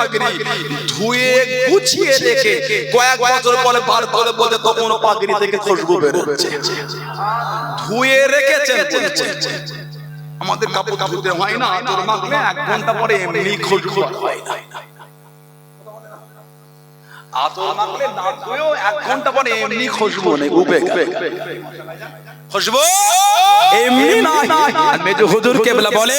পাগড়ি ধুয়ে গুছিয়ে রেখে কয়েক বছর পরে বার করে বলে তখন পাগড়ি থেকে খুশবু বেরোচ্ছে ধুয়ে রেখেছেন। আমাদের কাপড় ধুতে হয় না তোর মাগলে এক ঘণ্টা পরে এমনি খুশবু হয় না। আতর মাগলে না ধুয়েও এক ঘণ্টা পরে এমনি খুশবু নেই উবে খুশবু এমনি আর মেজে হুজুর কেবলা বলে।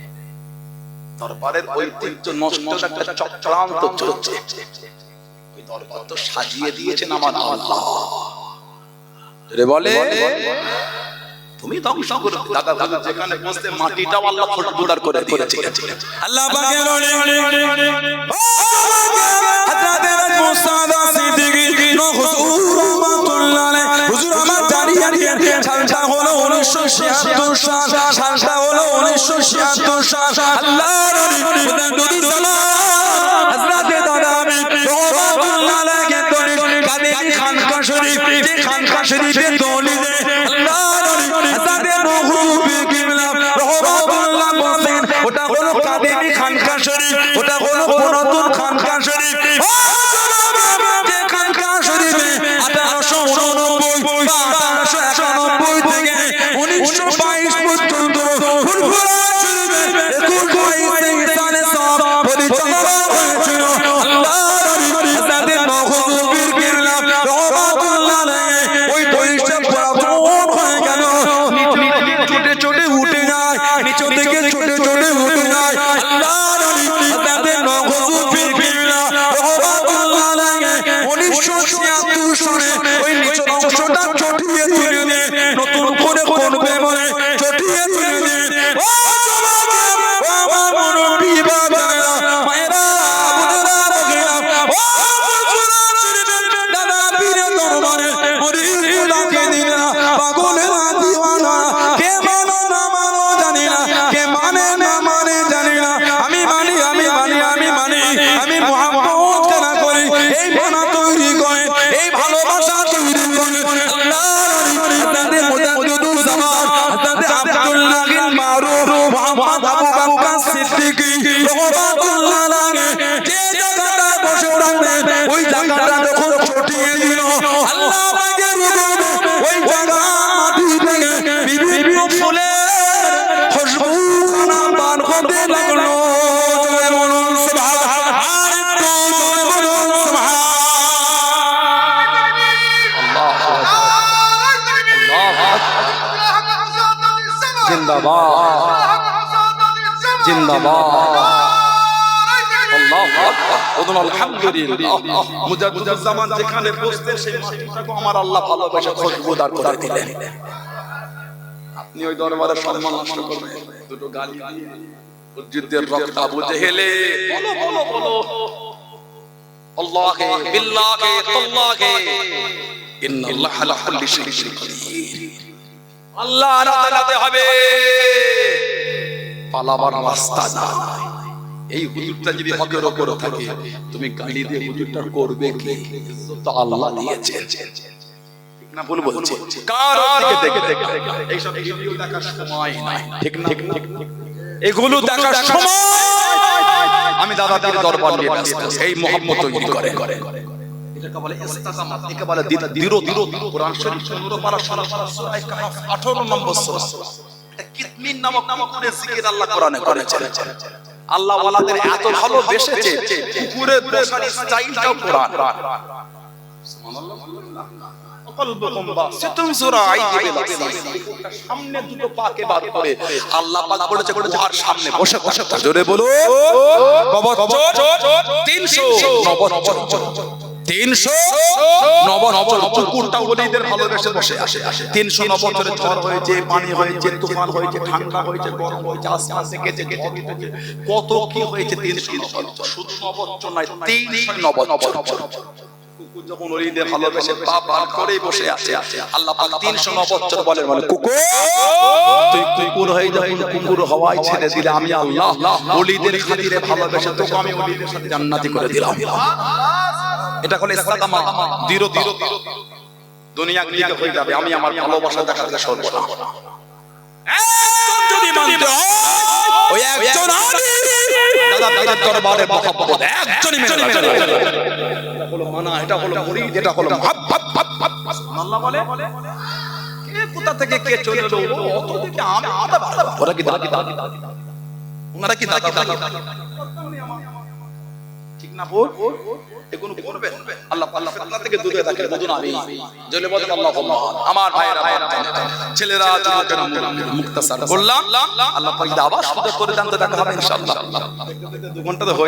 দরবারের ঐতিহ্য নষ্ট একটা চক্রান্ত চলছে। ওই দরবার তো সাজিয়ে দিয়েছেন আমার আল্লাহ। রে বলে। তুমি ধ্বংস করো। দাদা দাদা যেখানে বসতে মাটিটাও আল্লাহ করে দিয়েছে। আল্লাহ হযরত সিদ্দিকী সালটা হলো 1976 সাল, সালটা হলো 1976 সাল। আল্লাহর ওলি নবী সালাম হযরত দাদা আমি Tony. Tony. মুহাম্মদ আবু বকর সিদ্দিকী রহমাতুল্লাহ আলাইহি যে জায়গাটা বসে রাখবেন ওই জায়গাটা যখন ছটিয়ে দিল আল্লাহ পাকের হুকুম ওই জায়গা মাটি থেকে বিভিন্ন ফুলের খুশবু বার হতে লাগল জয় সুবহান মুজাদ্দুজ্জামান যেখানে বসতেন সেই মাটিটাকে আমার আল্লাহ ভালোবাসা খুশবুদার করে দিলেন। আপনি ওই দরবারে সম্মান নষ্ট করবেন। দুটো গালি যুদ্ধের রক্ত আবু জেহেলে। বলো বলো বলো। আল্লাহে বিল্লাহে তাল্লাহে। ইন্নাল্লাহ আলা কুল্লি শাইইন। কাদির আল্লাহর আদালতে হবে। পালাবার রাস্তা নাই এই হুজুরটা যদি হকের ওপর থাকে তুমি গালি দিয়ে হুজুরটা করবে কি? তো আল্লাহ দিয়েছে। না ভুল বলছে? কার দিকে দেখে দেখে এইসব ভিডিও দেখার সময় নাই। ঠিক না ঠিক না। এগুলো দেখার সময় আমি দাদা দাদা দরবার নিয়ে ব্যস্ত। এই মোহাম্মদ তৈরি করে। করে। এটাকে বলে ইস্তাকামাত একে বলে দৃঢ় দৃঢ় দৃঢ় কোরআন শরীফ 15 পারা 16 পারা সূরা কাহফ 18 নম্বর সূরা। এটা নামক কুকুরের জিকির আল্লাহ কোরআনে করেছেন। আল্লাহ ওয়ালাদের এত ভালো বেসেছে কুকুরের বসার স্টাইলটাও কোরআন। সামনে দুটো পাকে বাদ করে আল্লাহ পাক বলেছে গুহার সামনে বসে বসে জোরে বলো ববচ্চর তিনশো ওলিদের ভালোবেসে বসে আসে। আসে। তিনশো নবচ্চরে ঝড় হয়েছে পানি হয়েছে তুফান হয়েছে ঠান্ডা হয়েছে গরম হয়েছে আসমান থেকে গেছে গেছে কত কি হয়েছে তিনশো শুধু নয় তিনশো নবচ্চর কুকুর যখন ওলিদের ভালোবেসে পা পার করেই বসে আছে আল্লাহ পাক কুকুর তুই কুকুর হয়ে যখন কুকুর ছেড়ে দিলে আমি আল্লাহ ওলিদের খাতিরে ভালোবেসে তোকে আমি ওলিদের সাথে জান্নাতি করে দিলাম। এটা হলো ইস্তাকামা দৃঢ় দৃঢ় দুনিয়া গিয়ে হয়ে যাবে আমি আমার ভালোবাসা দেখাতে সরব না। একজন যদি মানতে ওই একজন আলী। দাদা দাদা দরবারে মহব্বত একজনই মেনে নেবে। এটা হলো মানা এটা হলো মুরিদ এটা হলো মহব্বত। আল্লাহ বলে কে কোথা থেকে কে চলে এলো? অত থেকে আমি আদা ওরা কি দাদা? দাদা? ওনারা কি দাদা? দাদা? এগুলো করবেন আল্লাহ আল্লাহ ফিতনা থেকে দূরে আমি জলে বলেন আল্লাহ আমার ভাইয়েরা ছেলেরা যুবকেরা মুক্তাসার বললাম আল্লাহ পাক দাবা সুন্দর করে জানতে দেখা হবে ইনশাআল্লাহ দু ঘণ্টা তো হয়ে